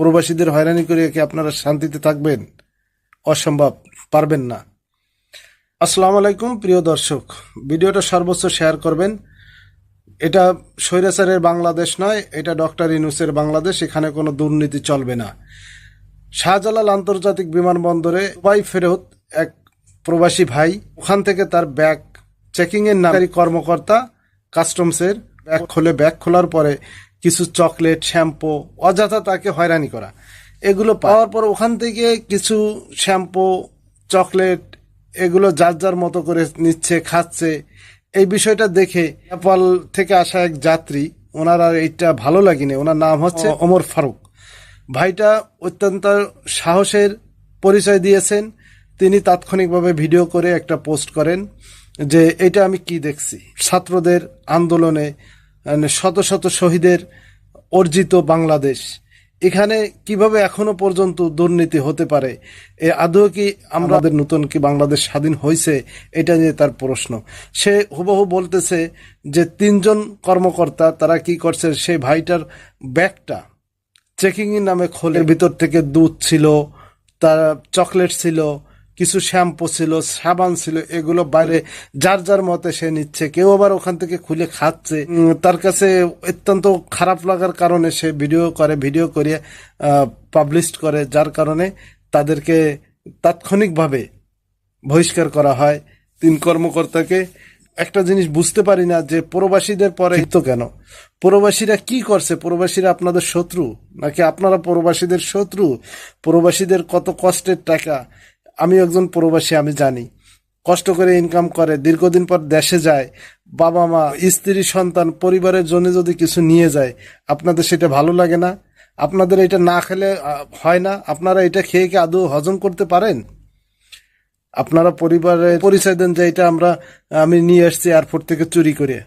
প্রবাসীদের হয়রানি করে কি আপনারা শান্তিতে থাকবেন? অসম্ভব, পারবেন না। আসসালামু আলাইকুম, প্রিয় দর্শক। ভিডিওটা সর্বোচ্চ শেয়ার করবেন। এটা স্বৈরাচারের বাংলাদেশ নয়, এটা ডক্টর ইনুসের বাংলাদেশ, এখানে কোনো দুর্নীতি চলবে না। শাহজালাল আন্তর্জাতিক বিমানবন্দরে দুবাই ফেরত এক প্রবাসী ভাই, ওখান থেকে তার ব্যাগ, চেকিংয়ের নামকারী কর্মকর্তা, কাস্টমসের ব্যাগ খোলে, ব্যাগ খোলার পরে কিছু চকলেট শ্যাম্পু অযথা তাকে হয়রানি করা। এগুলো পাওয়ার পর ওখান থেকে কিছু শ্যাম্পু চকলেট এগুলো যার যার মতো করে নিচ্ছে খাচ্ছে। এই বিষয়টা দেখে নেপাল থেকে আসা এক যাত্রী ওনার আর এইটা ভালো লাগেনি। ওনার নাম হচ্ছে ওমর ফারুক। ভাইটা অত্যন্ত সাহসের পরিচয় দিয়েছেন। তিনি তাৎক্ষণিকভাবে ভিডিও করে একটা পোস্ট করেন যে এটা আমি কি দেখছি? ছাত্রদের আন্দোলনে শত শত শহীদের অর্জিত বাংলাদেশ। এখানে কীভাবে এখনও পর্যন্ত দুর্নীতি হতে পারে? এ আদৌ কি আমাদের নতুন কি বাংলাদেশ স্বাধীন হয়েছে এটা নিয়ে তার প্রশ্ন। সে হুবহু বলতেছে যে তিনজন কর্মকর্তা তারা কি করছে? সেই ভাইটার ব্যাগটা চেকিং এর নামে খোলের ভিতর থেকে দুধ ছিল, তার চকলেট ছিল কিছু শ্যাম্পু ছিল, সাবান ছিল, এগুলো বাইরে যার যার মতে সে নিচ্ছে। কেউ আবার ওখান থেকে খুলে খাচ্ছে। তার কাছে অত্যন্ত খারাপ লাগার কারণে সে ভিডিও করে ভিডিও করে পাবলিশ করে। যার কারণে তাদেরকে তাৎক্ষণিকভাবে বহিষ্কার করা হয় তিন কর্মকর্তাকে। একটা জিনিস বুঝতে পারি না যে প্রবাসীদের পরে তো কেন? প্রবাসীরা কি করছে? প্রবাসীরা আপনাদের শত্রু? নাকি আপনারা প্রবাসীদের শত্রু? প্রবাসীদের কত কষ্টের টাকা? আমি একজন প্রবাসী, আমি জানি। কষ্ট করে ইনকাম করে, দীর্ঘদিন পর দেশে যায়, বাবা মা, স্ত্রী, সন্তান, পরিবারের জন্য যদি কিছু নিয়ে যায়, আপনাদের সেটা ভালো লাগে না? আপনাদের এটা না খেলে হয় না? আপনারা এটা খেয়ে কি আদৌ হজম করতে পারেন? আপনারা পরিবারের পরিচয় দেন যে এটা আমরা, আমি নিয়ে আসছি এয়ারপোর্ট থেকে চুরি করে।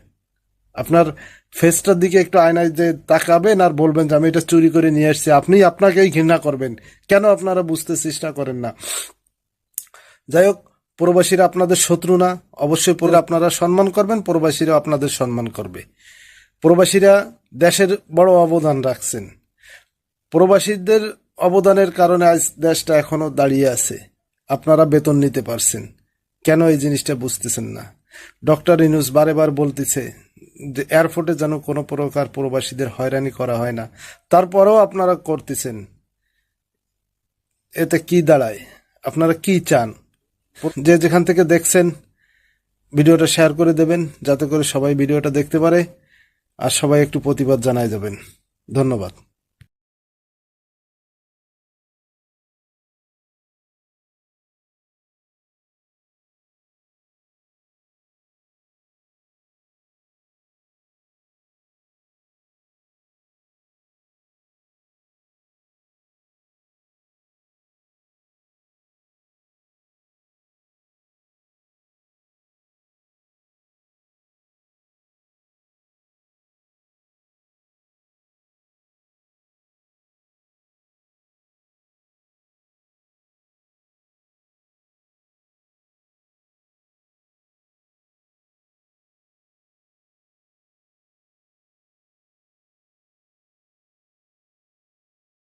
আপনার ফেসটার দিকে একটু আয়নায় যে তাকাবেন আর বলবেন যে, আমি এটা চুরি করে নিয়ে আসছি। আপনি আপনাকেই ঘৃণা করবেন। কেন আপনারা বুঝতে চেষ্টা করেন না? যাই হোক প্রবাসীরা আপনাদের শত্রু না। অবশ্যই পরে আপনারা সম্মান করবেন প্রবাসীরা আপনাদের সম্মান করবে। প্রবাসীরা দেশের বড় অবদান রাখছেন। প্রবাসীদের অবদানের কারণে আজ দেশটা এখনও দাঁড়িয়ে আছে। আপনারা বেতন নিতে পারছেন। কেন এই জিনিসটা বুঝতেছেন না? ডক্টর ইনুস বারে বার বলতেছে যে, এয়ারপোর্টে যেন কোনো প্রকার প্রবাসীদের হয়রানি করা হয় না। তারপরেও আপনারা করতেছেন। এতে কি দাঁড়ায়? আপনারা কি চান? যে যেখান থেকে দেখছেন, ভিডিওটা শেয়ার করে দেবেন, যাতে করে সবাই ভিডিওটা দেখতে পারে, আর সবাই একটু প্রতিবাদ জানায় যাবেন ধন্যবাদ।